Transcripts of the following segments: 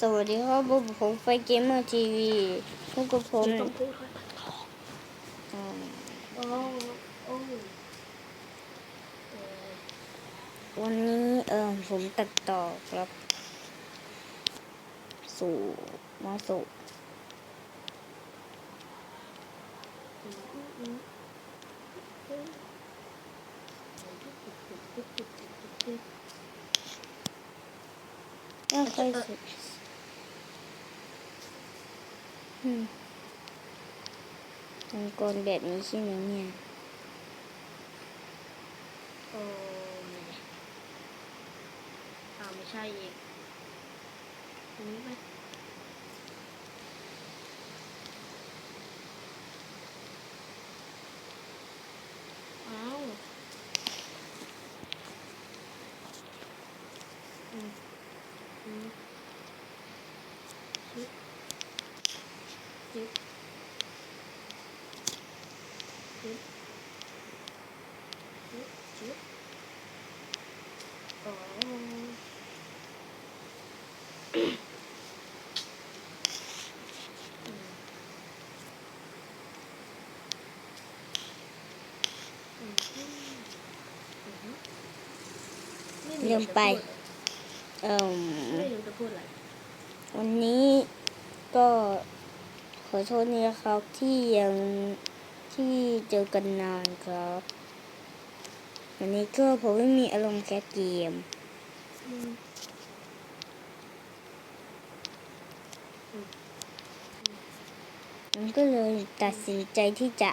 สวัสดีครับผมไฟเกมเมอร์ทีวีพบกับผมต้องพูดค่อยอืมโอ้โอ้เออวันนี้เออผมตัดต่อครับ สู่มาสู่ไม่ค่อยสุดอื มันกลแบบนี้ใช่ไหมเนี่ยโอ้ยอ้าไม่ใช่อีกอันนี้ไหมอ้าวอืมอืม ชิบชิบชิบชิบชิบอ๋อเริ่มไป เอ่มไม่รู้จะพูดอะไร วันนี้ก็ข อโทษนี่นะครับที่ยังที่เจอกันนานครับวันนี้ก็ผมไม่มีอารมณ์แคสเกมอืมมันก็เลยตัดสินใจที่จะ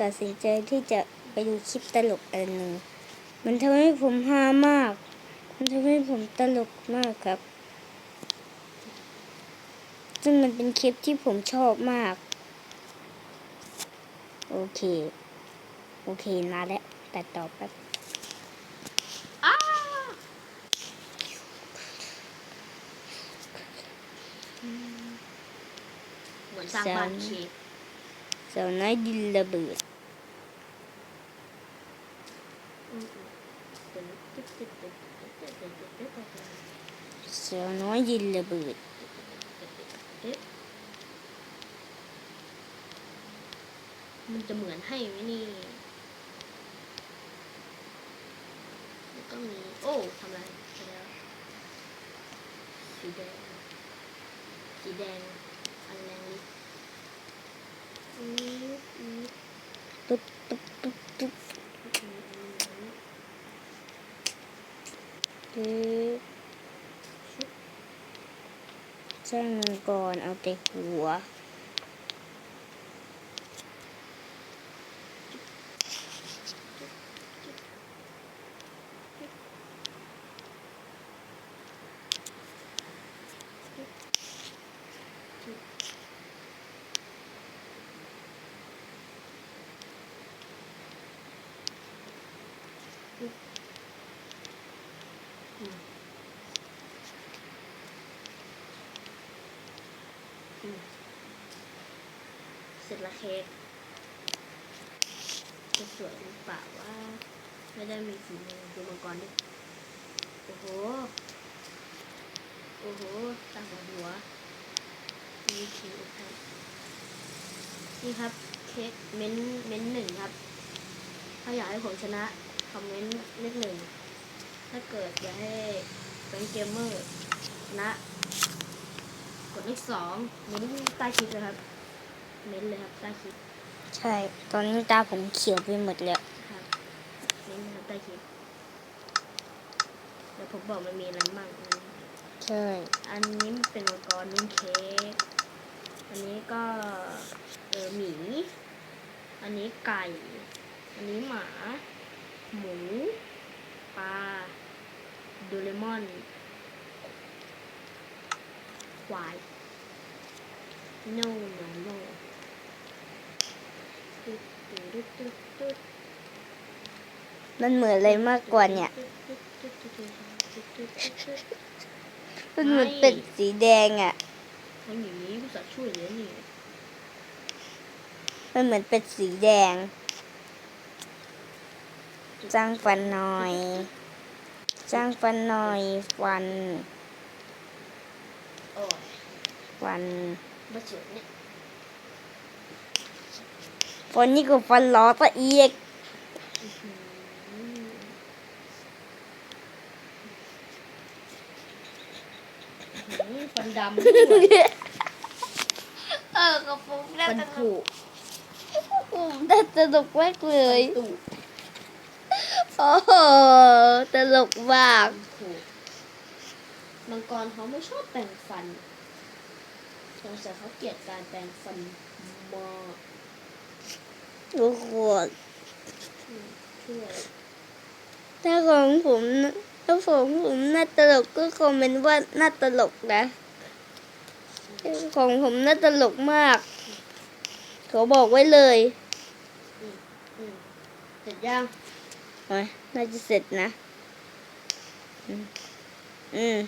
ตัดสินใจที่จะไปดูคลิปตลกอันหนึ่งมันทำให้ผมฮามาก มันทำให้ผมตลกมากครับึ่งมันเป็นคลิปที่ผมชอบมาก โอเค โอเคมาแล้วตัดต่อแป๊บเอนสางบ้านเสาวน้อยดินระเบิดสาวน้อยดินระเบิด มันจะเหมือนให้ไหมนี่แล้วก็มี โอ้ทำอะไรไปแล้วสีแดง สีแดงอันแรงลิอืมอืมตุ๊บตุ๊บตุ๊บตุ๊บตึ๊บสร้างมังกรเอาแต่หัว เสร็จละเค้กจะสวยหรือเปล่าว่า ไม่ได้มีสีมือดูมังกรดิโอ้โห โอ้โหตาหัวหัวมีคิวครับนี่ครับเค้กเม้นเม้นหนึ่งครับ ถ้าอยากให้ผมชนะคอมเมนต์เลขหนึ่ง ถ้าเกิดอยากให้เป็นเกมเมอร์ชนะ ดเลขสองเม้นใต้คลิปเลยครับเม้นเลยครับใต้คลิปใช่ ตอนนี้ตาผมเขียวไปหมดแล้วครับเม้นนะครับใต้คลิปเดี๋ยวผมบอกมันมีอะไรบ้างนะใช่ อันนี้เป็นมังกรนุ่นเค้กอันนี้ก็เออหมี อันนี้ไก่ อันนี้หมา หมู ปลาโดเรมอน ควาย no no no ตึ๊ดตึ๊ดตึ๊ดตึ๊ดมันเหมือนอะไรมากกว่าเนี่ย มันเหมือนเป็ดสีแดงอะ มันอย่างนี้ภาษาช่วยเหลือนี่มันเหมือนเป็ดสีแดงสร้างฟันหน่อยจ้างฟันหน่อยฟัน โอ้ยฟันมาสุดเนี่ยฟันนี่ก็ฟันล้อตะเอียกอืมอืมฟันดำด้วยเออกระปุกน่าฟันตลผุกผมน่าตลกมากเลฟัยนตุโอ้โหตลกมากฟันผุ มังกรเขาไม่ชอบแปรงฟันสงสัยเขาเกลียดการแปรงฟันมากทุกคนช่วยถ้าของผมถ้าของผมน่าตลกก็คอมเมนต์ว่าน่าตลกนะ ของผมน่าตลกมาก เขาบอกไว้เลยอืมเสร็จยังโอ้ยน่าจะเสร็จนะ อืมอืม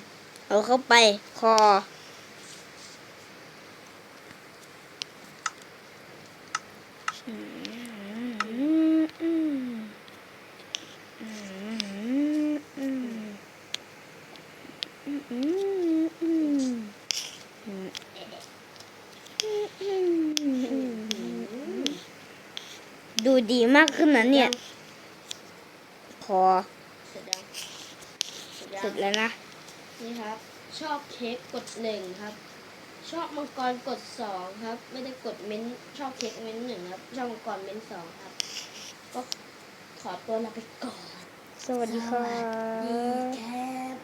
เอาเข้าไปคอ ดูดีมากขึ้นนะเนี่ย คอ เสร็จแล้วนะ นี่ครับ ชอบเค้กกดหนึ่งครับ ชอบมังกรกดสองครับ ไม่ได้กดเม้นชอบเค้กเม้นหนึ่งครับ ชอบมังกรเม้นสองครับ ก็ขอตัวลาไปก่อน สวัสดีค่ะดีครับ